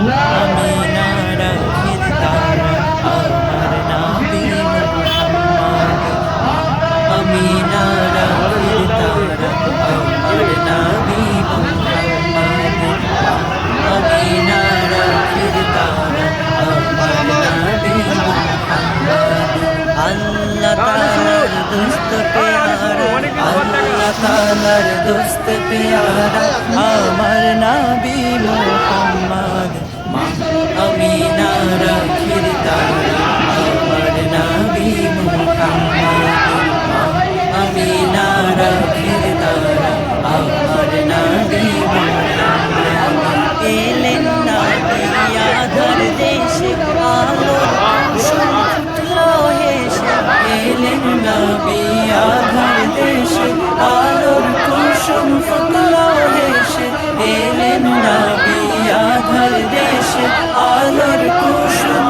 মোহাম্মদ আমিনা রাখির তারা আমার নাবি মোহাম্মদ আমিনা রাখির তারা আমার নাবি মোহাম্মদ পেয়ারা আল্লাহ তাআলার দোস্ত পেয়ারা আমার নবী মুহাম্মদ নবী আধার দেশে আলোর কুসুম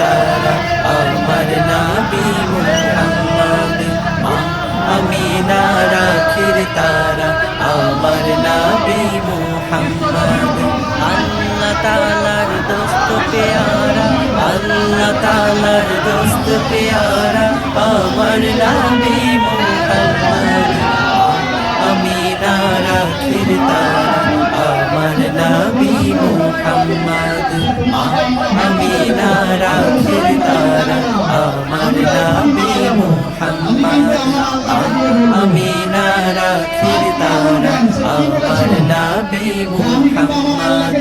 তারা আমার নবী মোহাম্মদ আমি না রাখির তারা আমার নবী মোহাম্মদ। আল্লাহ তালার দোস্ত পেয়ারা, আল্লাহ তালার দোস্ত পেয়ারা, আমার নবী মোহাম্মদ আমি রাখির তারা। মোহাম্মদ আমি রাখের তারা আমার নামে মোহাম্মদ আমি রাখের তারা আমার নামে মোহাম্মদ।